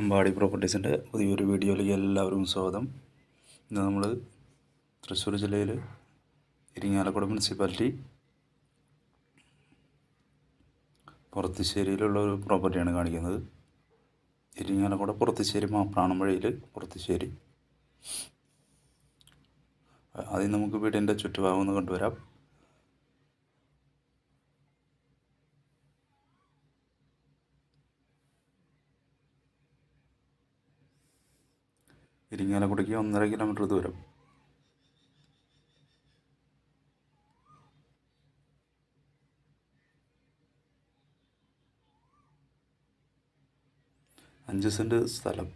അമ്പാടി പ്രോപ്പർട്ടീസിന്റെ പുതിയൊരു വീഡിയോയിലേക്ക് എല്ലാവരും സ്വാഗതം. ഇന്ന് നമ്മൾ തൃശ്ശൂർ ജില്ലയിൽ ഇരിങ്ങാലക്കുട മുനിസിപ്പാലിറ്റി പുറത്തുശ്ശേരിയിലുള്ള ഒരു പ്രോപ്പർട്ടിയാണ് കാണിക്കുന്നത്. ഇരിങ്ങാലക്കുട പുറത്തുശ്ശേരി മാപ്രാണം വഴിയിൽ പുറത്തുശ്ശേരി. ആദ്യം നമുക്ക് വീടിന്റെ ചുറ്റുഭാഗം ഒന്ന് കണ്ടുവരാം. ഇരിങ്ങാലക്കുടയ്ക്ക് ഒന്നര കിലോമീറ്റർ ദൂരം. അഞ്ച് സെന്റ് സ്ഥലം.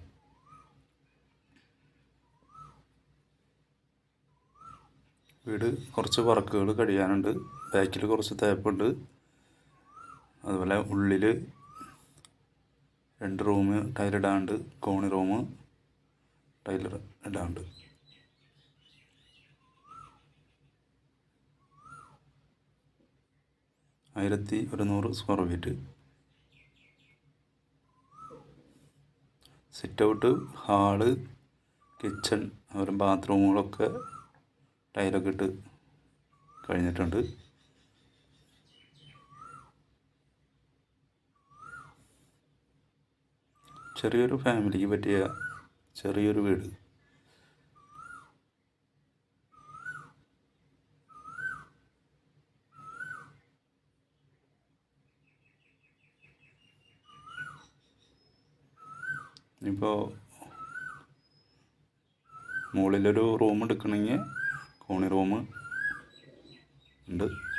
വീട് കുറച്ച് വർക്കുകൾ കഴിയാനുണ്ട്. ബാക്കിൽ കുറച്ച് തേപ്പുണ്ട്. അതുപോലെ ഉള്ളിൽ രണ്ട് റൂം ടൈലിടാണ്ട് കോണി റൂം ടൈലർ ഇടാണ്ട് ആയിരത്തി ഒരുന്നൂറ് square feet. Sit out hall kitchen അവരും ബാത്റൂമുകളൊക്കെ ടൈലൊക്കെ ഇട്ട് കഴിഞ്ഞിട്ടുണ്ട്. ചെറിയൊരു ഫാമിലിക്ക് പറ്റിയ ചെറിയൊരു വീട്. ഇപ്പോൾ മുകളിലൊരു റൂം എടുക്കണമെങ്കിൽ കോണി റൂം ഉണ്ട്.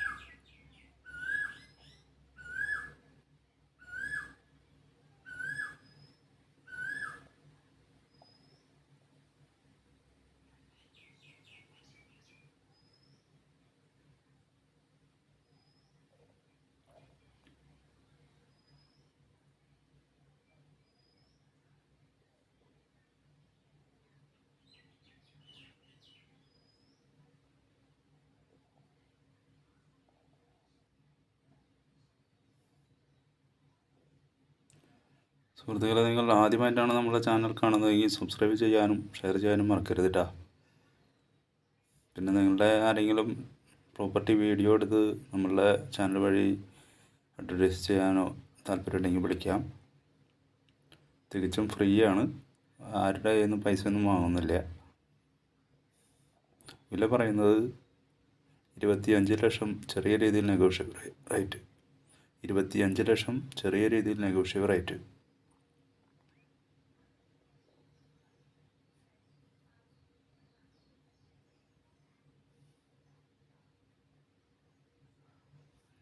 സുഹൃത്തുക്കളെ നിങ്ങൾ ആദ്യമായിട്ടാണ് നമ്മുടെ ചാനൽ കാണുന്നതെങ്കിൽ സബ്സ്ക്രൈബ് ചെയ്യാനും ഷെയർ ചെയ്യാനും മറക്കരുത് കേട്ടോ പിന്നെ നിങ്ങളുടെ ആരെങ്കിലും പ്രോപ്പർട്ടി വീഡിയോ എടുത്ത് നമ്മളുടെ ചാനൽ വഴി അഡ്വർടൈസ് ചെയ്യാനോ താല്പര്യമുണ്ടെങ്കിൽ വിളിക്കാം. തികച്ചും ഫ്രീ ആണ്. ആരുടെ കയ്യിൽ നിന്ന് പൈസ ഒന്നും വാങ്ങുന്നില്ല. വില പറയുന്നത് ഇരുപത്തിയഞ്ച് ലക്ഷം ചെറിയ രീതിയിൽ നെഗോഷ്യബിൾ റേറ്റ് ഇരുപത്തിയഞ്ച് ലക്ഷം ചെറിയ രീതിയിൽ നെഗോഷ്യബിൾ റേറ്റ്